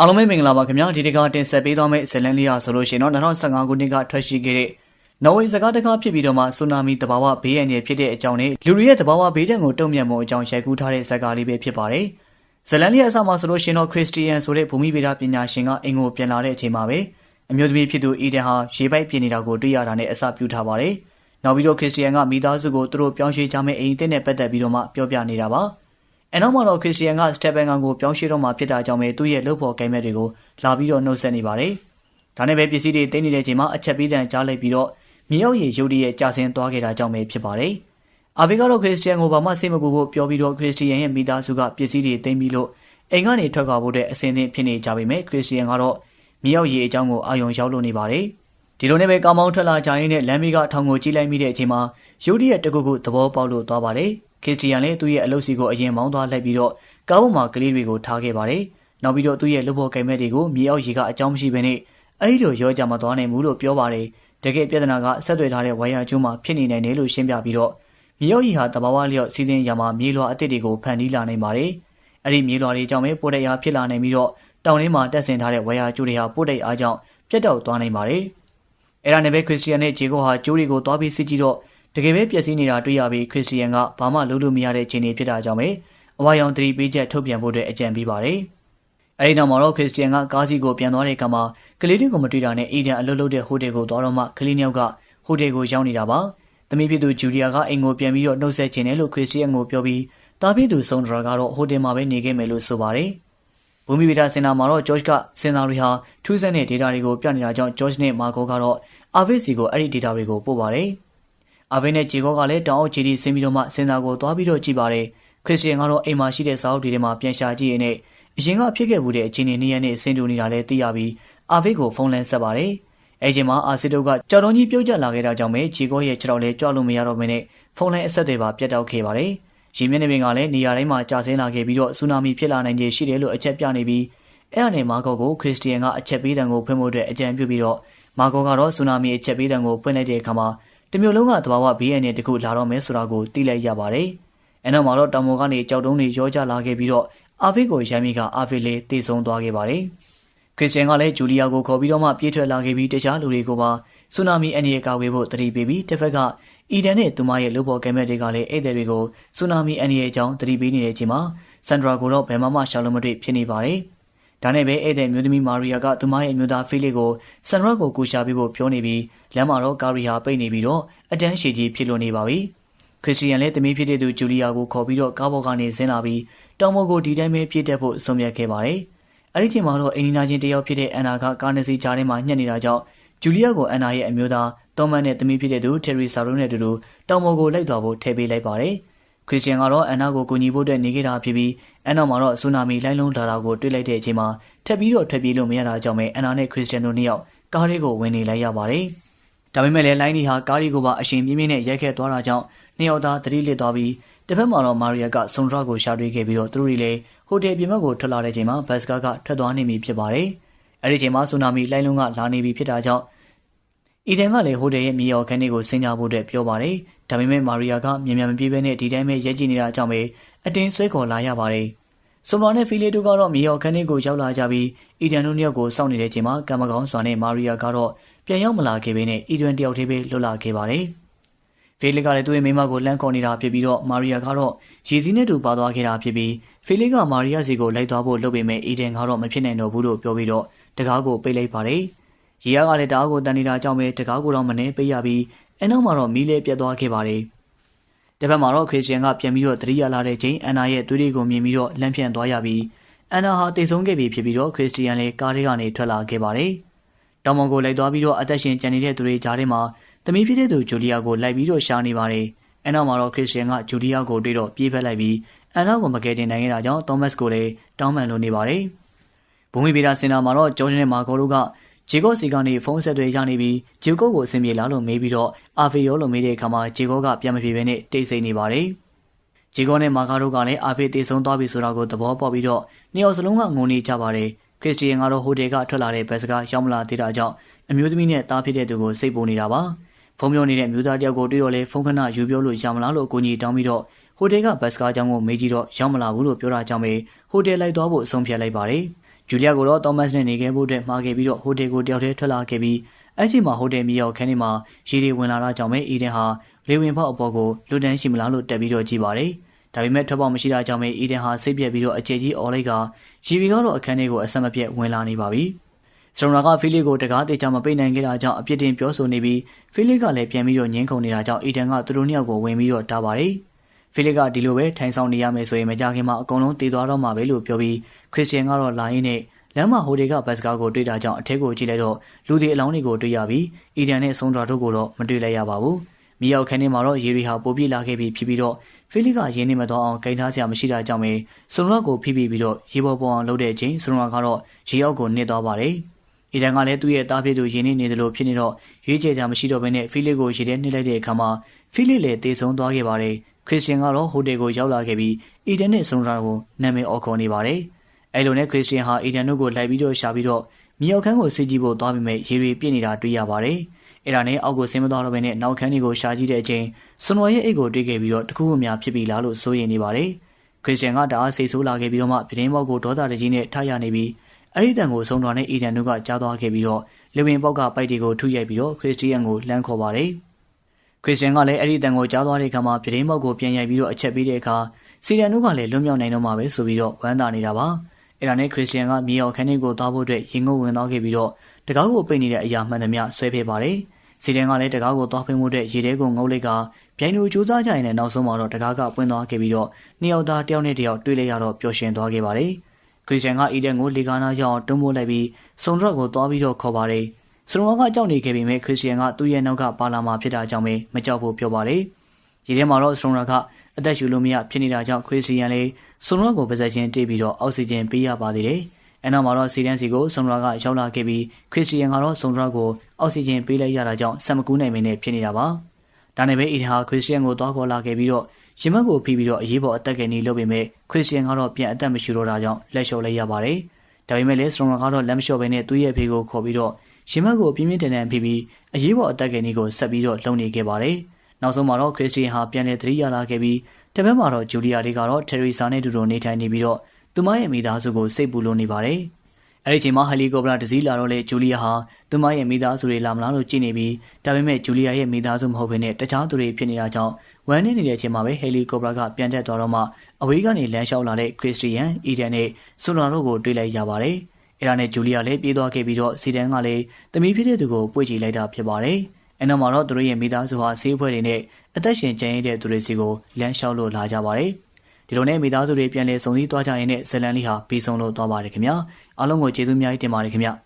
အားလုံးပဲမင်္ဂလာပါခင်ဗျာဒီတကတင်ဆက်ပေးသွားမယ့်ဇလန်လေးရဆိုလို့ရှိရင်တော့2015ခုနှစ်ကထွက်ရှိခဲ့တဲ့နော်ဝေစကားတကားဖြစ်ပြီးတော့မှဆူနာမီတဘာဝဘေးအန္တရာယ်ဖြစ်တဲ့အကြောင်းနဲ့လူတွေရဲ့တဘာဝဘေးဒဏ်ကိုတုံ့ပြန်မှုအကြောင်းရိုက်ကူးထားတဲ့ဇာတ်ကားလေးပဲဖြစ်ပါတယ်ဇလန်လေးရအစမှာဆိုလို့ရှိရင်တော့ခရစ်စတီယန်ဆိုတဲ့ဘူမိဗေဒပညာရှင်ကအင်ကိုပြန်လာတဲ့အချိန်မှာပဲအမျိုးသမီးဖြစ်သူအီဒန်ဟာရေပိုက်ပြင်နေတာကိုတွေ့ရတာနဲ့အစပြုထားပါတယ်နောက်ပြီးတော့ခရစ်စတီယန်ကမိသားစုကိုသူတို့ပြောင်းရွှေ့ကြမယ့်အိမ်အသစ်နဲ့ပတ်သက်ပြီးတော့မှပြောပြနေတာပါ အနောက်မှာတော့ခရစ်စတီယန်ကစတက်ပန်ကန်ကိုပြောင်းရွှေ့တော့မှဖြစ်တာကြောင့်ပဲသူ့ရဲ့လုပ်ဖို့ကိန်းမဲ့တွေကိုလာပြီးတော့နှုတ်ဆက်နေပါတယ်။ဒါနဲ့ပဲပစ္စည်းတွေတင်းနေတဲ့အချိန်မှာအချက်ပေးတန်ကြားလိုက်ပြီးတော့မြေရောက်ရည်ရုပ်တရက်ကြာဆင်းသွားခဲ့တာကြောင့်ပဲဖြစ်ပါတယ်။အာဗီကတော့ခရစ်စတီယန်ကိုဘာမှစိတ်မပူဖို့ပြောပြီးတော့ခရစ်စတီယန်ရဲ့မိသားစုကပစ္စည်းတွေတင်းပြီးလို့အိမ်ကနေထွက်ခွာဖို့တဲ့အစဉ်အသင့်ဖြစ်နေကြပေမဲ့ခရစ်စတီယန်ကတော့မြေရောက်ရည်အကြောင်းကိုအာယုံရောက်လို့နေပါတယ်။ဒီလိုနဲ့ပဲကောင်းမောင်းထွက်လာကြရင်းနဲ့လမ်းမီကထောင်ကိုကြည့်လိုက်မိတဲ့အချိန်မှာရုပ်တရက်တစ်ခုခုသဘောပေါက်လို့သွားပါတယ်။ ခရစ်စတီယန်လည်းသူ့ရဲ့အလုပ်စီကိုအရင်မောင်းသွားလိုက်ပြီးတော့ကားပေါ်မှာကလေးတွေကိုထားခဲ့ပါတယ်။နောက်ပြီးတော့သူ့ရဲ့လုပ်ဖို့ကိမဲ့တွေကိုမြေအောက်ရေကအကြောင်းမရှိဘဲနဲ့အဲ့ဒီလိုရောကြမသွားနိုင်ဘူးလို့ပြောပါတယ်။တကယ်ပြဿနာကဆက်သွယ်ထားတဲ့ဝိုင်ယာကျိုးမှာဖြစ်နေနိုင်တယ်လို့ရှင်းပြပြီးတော့မြေအောက်ရေဟာတဘာဝလျော့စီးစဉ်ရမှာမြေလွှာအစ်စ်တွေကိုဖန်တီးလာနိုင်ပါတယ်။အဲ့ဒီမြေလွှာတွေကြောင့်ပဲပို့တဲ့အားဖြစ်လာနိုင်ပြီးတော့တောင်ရင်းမှာတက်ဆင်ထားတဲ့ဝိုင်ယာကျိုးတွေဟာပို့တဲ့အားကြောင့်ပြတ်တောက်သွားနိုင်ပါတယ်။အဲ့ဒါနဲ့ပဲခရစ်စတီယန်နဲ့ဂျေကိုဟာကျိုးတွေကိုသွားပြီးစစ်ကြည့်တော့ တကယ်ပဲပျက်စီးနေတာတွေ့ရပြီးခရစ်စတီယန်ကဘာမှလုပ်လို့မရတဲ့ခြေအနေဖြစ်တာကြောင့်ပဲအဝါရောင်သတိပေးချက်ထုတ်ပြန်ဖို့အတွက်အကြံပေးပါတယ်။အဲဒီနောက်မှာတော့ခရစ်စတီယန်ကကားစီကိုပြန်သွားတဲ့အခါမှာကလေးတွေကိုမတွေ့တာနဲ့အီဒန်အလုပ်လုပ်တဲ့ဟိုတယ်ကိုသွားတော့မှကလေးနှစ်ယောက်ကဟိုတယ်ကိုရောက်နေတာပါ။သမီးဖြစ်သူဂျူလီယာကအိမ်ကိုပြန်ပြီးတော့နှုတ်ဆက်ခြင်းနဲ့လို့ခရစ်စတီယန်ကိုပြောပြီးတားဖြစ်သူဆုံဒရာကတော့ဟိုတယ်မှာပဲနေခဲ့မယ်လို့ဆိုပါတယ်။ဘူမီဗီတာစင်တာမှာတော့ဂျော့ချ်ကစင်တာတွေဟာထူးဆန်းတဲ့ဒေတာတွေကိုပြနေတာကြောင့်ဂျော့ချ်နဲ့မာကိုကတော့အာဗစ်စီကိုအဲ့ဒီဒေတာတွေကိုပို့ပါတယ်။ အာဗစ်နဲ့ဂျေကောကလည်းတောင်အောက်ဂျီဒီဆင်းပြီးတော့မှစင်တာကိုသွားပြီးတော့ကြည့်ပါတယ်။ခရစ်စတီယန်ကတော့အိမ်မှာရှိတဲ့စာအုပ်တွေထဲမှာပြန်ရှာကြည့်ရင်းနဲ့အရင်ကဖြစ်ခဲ့မှုတဲ့အခြေအနေနည်းရနဲ့ဆင်တူနေတာလည်းသိရပြီးအာဗစ်ကိုဖုန်းလန်းဆက်ပါတယ်။အဲချိန်မှာအာစစ်တို့ကကြော်တုံးကြီးပြုတ်ကျလာခဲ့တာကြောင့်ပဲဂျီကောရဲ့ခြေထောက်လည်းကြွလို့မရတော့မင်းနဲ့ဖုန်းလန်းအဆက်တွေပါပြတ်တောက်ခဲ့ပါတယ်။ရီမျက်နှာပြင်ကလည်းနေရာတိုင်းမှာကြာဆင်းလာခဲ့ပြီးတော့ဆူနာမီဖြစ်လာနိုင်ခြေရှိတယ်လို့အချက်ပြနေပြီးအဲ့ဒါနဲ့မာကောကိုခရစ်စတီယန်ကအချက်ပေးတဲ့ကိုဖွင့်ဖို့အတွက်အကြံပြုပြီးတော့မာကောကတော့ဆူနာမီအချက်ပေးတဲ့ကိုဖွင့်လိုက်တဲ့အခါမှာ တမျိုးလုံးကသဘာဝဘေးအန္တရာယ်တခုလာတော့မယ်ဆိုတာကိုသိလိုက်ရပါတယ်။အဲနောက်မှာတော့တောင်ပေါ်ကနေကြောက်တုံးတွေရောကြလာခဲ့ပြီးတော့အာဗစ်ကိုရမ်းမီကအာဗစ်လေးတည်ဆုံသွားခဲ့ပါတယ်။ခရစ်စတန်ကလည်းဂျူလီယာကိုခေါ်ပြီးတော့မှပြေးထွက်လာခဲ့ပြီးတခြားလူတွေကိုပါဆူနာမီအန္တရာယ်ကာဝေးဖို့တတိပေးပြီးတစ်ဖက်ကအီဒန်နဲ့သူမရဲ့လူပေါ်ကဲမက်တွေကလည်းအဲ့တဲ့တွေကိုဆူနာမီအန္တရာယ်အကြောင်းတတိပေးနေတဲ့အချိန်မှာဆန်ဒရာကိုတော့ဘယ်မှမှရှောင်လို့မတွေ့ဖြစ်နေပါတယ်။ဒါနဲ့ပဲအဲ့တဲ့မျိုးသမီးမာရီယာကသူမရဲ့မျိုးသားဖေးလေးကိုဆန်ဒရာကိုကူရှာပေးဖို့ပြောနေပြီး လမ်းမှာတော့ကာရီဟာပိတ်နေပြီးတော့အတန်းရှည်ကြီးဖြစ်လို့နေပါပြီ။ခရစ်စတီယန်လည်းတမီးဖြစ်တဲ့သူဂျူလီယာကိုခေါ်ပြီးတော့ကားပေါ်ကနေဆင်းလာပြီးတောင်ပေါ်ကိုဒီတိုင်းပဲပြည့်တက်ဖို့ဆုံးဖြတ်ခဲ့ပါတယ်။အဲ့ဒီချိန်မှာတော့အင်နီနာချင်းတယောက်ဖြစ်တဲ့အန်နာကကားနစီချားထဲမှာညှက်နေတာကြောင့်ဂျူလီယာကိုအန်နာရဲ့အမျိုးသားတောမန်နဲ့တမီးဖြစ်တဲ့သူတယ်ရီဆာရိုနဲ့တူတူတောင်ပေါ်ကိုလိုက်သွားဖို့ထည့်ပေးလိုက်ပါတယ်။ခရစ်စတီယန်ကတော့အန်နာကိုကူညီဖို့အတွက်နေခဲ့တာဖြစ်ပြီးအန်နာမှာတော့ဆူနာမီလိုင်းလုံးလာတာကိုတွေ့လိုက်တဲ့အချိန်မှာထပ်ပြီးတော့ထွက်ပြေးလို့မရတာကြောင့်ပဲအန်နာနဲ့ခရစ်စတီယန်တို့နှစ်ယောက်ကားလေးကိုဝင်နေလိုက်ရပါတယ်။ ဒါပေမဲ့လည်းလိုင်းဒီဟာကားလေးကိုပါအရှင်ပြင်းပြင်းနဲ့ရိုက်ခဲ့သွားတာကြောင့်နှစ်ယောက်သားသတိလစ်သွားပြီးတစ်ဖက်မှာတော့မာရီယာကဆွန်ဒရာကိုရှာတွေ့ခဲ့ပြီးတော့သူတို့တွေလည်းဟိုတယ်ပြင်ဘက်ကိုထွက်လာတဲ့ချိန်မှာဘတ်စကားကထွက်သွားနေပြီဖြစ်ပါတယ်။အဲဒီချိန်မှာဆူနာမီလိုင်းလုံးကလာနေပြီဖြစ်တာကြောင့်အီဒန်ကလည်းဟိုတယ်ရဲ့မြေရော်ခန်းလေးကိုဆင်းကြဖို့အတွက်ပြောပါတယ်။ဒါပေမဲ့မာရီယာကမြန်မြန်မပြေးဘဲနဲ့ဒီတိုင်းပဲရက်ကြည့်နေတာကြောင့်ပဲအတင်းဆွဲခေါ်လာရပါတယ်။ဆိုမလာနဲ့ဖီလီတို့ကတော့မြေရော်ခန်းလေးကိုရောက်လာကြပြီးအီဒန်တို့နှစ်ယောက်ကိုစောင့်နေတဲ့ချိန်မှာကံမကောင်းစွာနဲ့မာရီယာကတော့ ပြန်ရောက်မလာခဲ့ဘဲနဲ့အီဒန်တယောက်တည်းပဲလွတ်လာခဲ့ပါတယ်။ဖေလစ်ကလည်းသူ့ရဲ့မိမကိုလမ်းခေါ်နေတာဖြစ်ပြီးတော့မာရီယာကတော့ရေစီးနဲ့တူပါသွားခဲ့တာဖြစ်ပြီးဖေလစ်ကမာရီယာစီကိုလိုက်သွားဖို့လုပ်ပေမဲ့အီဒန်ကတော့မဖြစ်နိုင်တော့ဘူးလို့ပြောပြီးတော့တကားကိုပိတ်လိုက်ပါတယ်။ရီယာကလည်းတကားကိုတန်နေတာကြောင့်ပဲတကားကိုတော့မနေပိတ်ရပြီးအနောက်မှာတော့မီးလေးပြတ်သွားခဲ့ပါတယ်။တစ်ဖက်မှာတော့ခရစ်စတန်ကပြန်ပြီးတော့တတိယလာတဲ့ချိန်အန်နာရဲ့သွေးတွေကိုမြင်ပြီးတော့လမ်းဖြန့်သွားရပြီးအန်နာဟာတိတ်ဆုံးခဲ့ပြီဖြစ်ပြီးတော့ခရစ်စတန်လည်းကားလေးကနေထွက်လာခဲ့ပါတယ်။ တောင်ပေါ်ကိုလိုက်သွားပြီးတော့အသက်ရှင်ကျန်နေတဲ့သူတွေကြားထဲမှာတမီးဖြစ်တဲ့သူဂျူလီယာကိုလိုက်ပြီးတော့ရှာနေပါတယ်။အနောက်မှာတော့ခရစ်စတန်ကဂျူလီယာကိုတွေ့တော့ပြေးဖက်လိုက်ပြီးအန်နာကိုမကယ်တင်နိုင်ခဲ့တာကြောင့်သောမတ်ကိုလည်းတောင်းပန်လိုနေပါတယ်။ဘုံမီဗီတာစင်တာမှာတော့ဂျော်ဂျန်နဲ့မာကိုတို့ကဂျေကောစီကနေဖုန်းဆက်သွယ်ရနေပြီးဂျေကောကိုအဆင်ပြေလားလို့မေးပြီးတော့အာဖီယောလို့မေးတဲ့အခါမှာဂျေကောကပြန်မပြေဘဲနဲ့တိတ်ဆိတ်နေပါတယ်။ဂျေကောနဲ့မာကာတို့ကလည်းအာဖီတေဆုံးသွားပြီဆိုတာကိုသဘောပေါက်ပြီးတော့နှစ်ယောက်စလုံးကငုံနေကြပါတယ်။ ခရစ်စတီယန်ကတော့ဟိုတယ်ကထွက်လာတဲ့ဘတ်စကားရောက်မလာသေးတာကြောင့်အမျိုးသမီးနဲ့တားဖြစ်တဲ့သူကိုစိတ်ပူနေတာပါ။ဖုန်းပြောနေတဲ့မျိုးသားတယောက်ကိုတွေ့တော့လေဖုန်းခဏယူပြောလို့ရမလားလို့အကူကြီးတောင်းပြီးတော့ဟိုတယ်ကဘတ်စကားကြောင့်ကိုမေးကြည့်တော့ရောက်မလာဘူးလို့ပြောတာကြောင့်ပဲဟိုတယ်လိုက်သွားဖို့အဆုံးဖြတ်လိုက်ပါတယ်။ဂျူလီယာကိုတော့သောမတ်နဲ့နေခဲ့ဖို့အတွက်မှာခဲ့ပြီးတော့ဟိုတယ်ကိုတယောက်တည်းထွက်လာခဲ့ပြီးအဲ့ဒီမှာဟိုတယ်မြေရောက်ခန်းထဲမှာရေတွေဝင်လာတာကြောင့်ပဲအီဒန်ဟာလေဝင်ဖောက်အပေါ်ကိုလူတန်းရှိမလားလို့တက်ပြီးတော့ကြည့်ပါတယ်။ဒါပေမဲ့ထွက်ပေါက်မရှိတာကြောင့်ပဲအီဒန်ဟာစိတ်ပြက်ပြီးတော့အကျယ်ကြီးအော်လိုက်က ရီဗီကတော့အခန်းထဲကိုအဆက်မပြတ်ဝင်လာနေပါပြီ။စရုံနာကဖိလစ်ကိုတကားတေချာမပိတ်နိုင်ခဲ့တာကြောင့်အပြစ်တင်ပြောဆိုနေပြီးဖိလစ်ကလည်းပြန်ပြီးတော့ညှင်းခုန်နေတာကြောင့်အီဒန်ကသူတို့နှစ်ယောက်ကိုဝင်ပြီးတော့တားပါတယ်။ဖိလစ်ကဒီလိုပဲထိုင်ဆောင်နေရမယ်ဆိုရင်မကြခင်မှာအကုန်လုံးတည်သွားတော့မှာပဲလို့ပြောပြီးခရစ်စတန်ကတော့လာရင်းနဲ့လမ်းမဟိုတယ်ကဘတ်စကားကိုတွေ့တာကြောင့်အထက်ကိုကြည့်လိုက်တော့လူတွေအလောင်းတွေကိုတွေ့ရပြီးအီဒန်နဲ့ဆွန်ဒရာတို့ကိုတော့မတွေ့လိုက်ရပါဘူး။မြေရောက်ခန်းထဲမှာတော့ရေရီဟာပိုပြစ်လာခဲ့ပြီးဖြစ်ပြီးတော့ ဖိလစ်ကရင်းနေမတော့အောင်ဂိမ်းထားစရာမရှိတာကြောင့်ပဲဆွန်ဒရာကိုဖိပြီးပြီးတော့ရေပေါ်ပေါ်အောင်လှုပ်တဲ့အချိန်ဆွန်ဒရာကတော့ရေအောက်ကိုနစ်သွားပါတယ်။အီဒန်ကလည်းသူ့ရဲ့တားဖြစ်သူရင်းနေနေတယ်လို့ဖြစ်နေတော့ရွေးချယ်ကြမရှိတော့ဘဲနဲ့ဖိလစ်ကိုရေထဲနှိမ့်လိုက်တဲ့အခါမှာဖိလစ်လည်းတေဆုံးသွားခဲ့ပါတယ်။ခရစ်စတန်ကတော့ဟိုတယ်ကိုရောက်လာခဲ့ပြီးအီဒန်နဲ့ဆွန်ဒရာကိုနာမည်အော်ခေါ်နေပါတယ်။အဲလိုနဲ့ခရစ်စတန်ဟာအီဒန်တို့ကိုလိုက်ပြီးတော့ရှာပြီးတော့မြေအောက်ခန်းကိုစစ်ကြည့်ဖို့သွားပြီးမဲ့ရေတွေပြည့်နေတာတွေ့ရပါတယ်။ အဲ့ဒါနဲ့အောက်ကိုဆင်းမသွားတော့ဘဲနဲ့နောက်ခန်းတွေကိုရှာကြည့်တဲ့အချိန်ဆွန်ဝါရဲ့အိတ်ကိုတွေ့ခဲ့ပြီးတော့တခုခုများဖြစ်ပြီလားလို့စိုးရိမ်နေပါတယ်။ခရစ်စတန်ကတအားစိတ်ဆိုးလာခဲ့ပြီးတော့မှပြတင်းပေါက်ကိုဒေါသတကြီးနဲ့ထားရနေပြီးအဲ့ဒီတန်ကိုဆုံးတော်နဲ့အီဒန်တို့ကကြားသွားခဲ့ပြီးတော့လေဝင်ပေါက်ကပိုက်တွေကိုထုရိုက်ပြီးတော့ခရစ်စတီယန်ကိုလှမ်းခေါ်ပါတယ်။ခရစ်စတန်ကလည်းအဲ့ဒီတန်ကိုကြားသွားတဲ့အခါမှာပြတင်းပေါက်ကိုပြန်ရိုက်ပြီးတော့အချက်ပေးတဲ့အခါစီရန်တို့ကလည်းလွတ်မြောက်နိုင်တော့မှာပဲဆိုပြီးတော့ဝမ်းသာနေတာပါ။အဲ့ဒါနဲ့ခရစ်စတန်ကမြေအောင်ခန်းလေးကိုသွားဖို့အတွက်ရင်ငုံဝင်သွားခဲ့ပြီးတော့တကားကိုပိတ်နေတဲ့အရာမှန်သမျှဆွဲဖေးပါတယ်။ စီရန်ကလည်းတကားကိုသွားဖိမှုအတွက်ရေထဲကိုငုံလိုက်ကပြိုင်လူစူးစမ်းကြရင်လည်းနောက်ဆုံးမှာတော့တကားကပွင့်သွားခဲ့ပြီးတော့နှစ်ယောက်သားတယောက်နဲ့တယောက်တွေ့လိုက်ရတော့ပျော်ရွှင်သွားခဲ့ပါတယ်။ခရစ်စတန်ကအီဒန်ကိုလေကာနာရောက်အောင်တွန်းပို့လိုက်ပြီးစုံဒရက်ကိုသွားပြီးတော့ခေါ်ပါတယ်။စရုံကကြောက်နေခဲ့ပေမဲ့ခရစ်စတန်ကသူ့ရဲ့နောက်ကပါလာမှာဖြစ်တာကြောင့်ပဲမကြောက်ဖို့ပြောပါတယ်။ရေထဲမှာတော့စရုံရကအသက်ရှူလို့မရဖြစ်နေတာကြောင့်ခရစ်စတန်လည်းစုံရကိုပါဇက်ချင်းတိတ်ပြီးတော့အောက်ဆီဂျင်ပေးရပါသေးတယ်။ အဲနောက်မှာတော့စီဒန်စီကိုစုံရကရောက်လာခဲ့ပြီးခရစ်စတန်ကတော့စုံရကိုအောက်ဆီဂျင်ပေးလိုက်ရတာကြောင့်ဆက်မကူးနိုင်မင်းနဲ့ဖြစ်နေတာပါ။ဒါနဲ့ပဲအီဒန်ဟာခရစ်စတန်ကိုသွားခေါ်လာခဲ့ပြီးတော့ရင်မက်ကိုဖိပြီးတော့အရေးပေါ်အသက်ကနေလုပ်ပေမဲ့ခရစ်စတန်ကတော့ပြန်အသက်မရှူတော့တာကြောင့်လက်လျှော့လိုက်ရပါတယ်။ဒါပေမဲ့လည်းစထရုံကတော့လက်မလျှော့ဘဲနဲ့သူ့ရဲ့ဖေကိုခေါ်ပြီးတော့ရင်မက်ကိုပြင်းပြင်းထန်ထန်ဖိပြီးအရေးပေါ်အသက်ကနေကိုဆက်ပြီးတော့လုံနေခဲ့ပါတယ်။နောက်ဆုံးမှာတော့ခရစ်စတန်ဟာပြန်လည်သတိရလာခဲ့ပြီးတပတ်မှာတော့ဂျူလီယာလေးကတော့တယ်ရီဆာနဲ့တူတူနေထိုင်နေပြီးတော့ သူမရဲ့မိသားစုကိုစိတ်ပူလို့နေပါတယ်။အဲဒီချိန်မှာဟယ်လီကော်ပတာတစ်စီးလာတော့လေဂျူလီယာဟာသူမရဲ့မိသားစုတွေလာမလားလို့ကြည့်နေပြီးဒါပေမဲ့ဂျူလီယာရဲ့မိသားစုမဟုတ်ဘဲနဲ့တခြားသူတွေဖြစ်နေတာကြောင့်ဝမ်းနေနေတဲ့အချိန်မှာပဲဟယ်လီကော်ပတာကပြန်တက်သွားတော့မှအဝေးကနေလမ်းလျှောက်လာတဲ့ခရစ်စတီယန်အီဒန်နဲ့ဆွန်နာတို့ကိုတွေ့လိုက်ရပါတယ်။အဲဒါနဲ့ဂျူလီယာလည်းပြေးသွားခဲ့ပြီးတော့စီဒန်ကလည်းတမီးဖြစ်တဲ့သူကိုပွေ့ချီလိုက်တာဖြစ်ပါတယ်။အဲနောက်မှာတော့သူတို့ရဲ့မိသားစုဟာဆေးဖွဲ့တွေနဲ့အသက်ရှင်ကျန်ရတဲ့သူတွေစီကိုလမ်းလျှောက်လို့လာကြပါတယ်။ ဒီလိုနဲ့မိသားစုတွေပြန်လည်စုံစည်းသွားကြရင်လည်းဇလန်လေးဟာပြီးဆုံးလို့သွားပါတယ်ခင်ဗျာ။အားလုံးကိုကျေးဇူးများတင်ပါတယ်ခင်ဗျာ။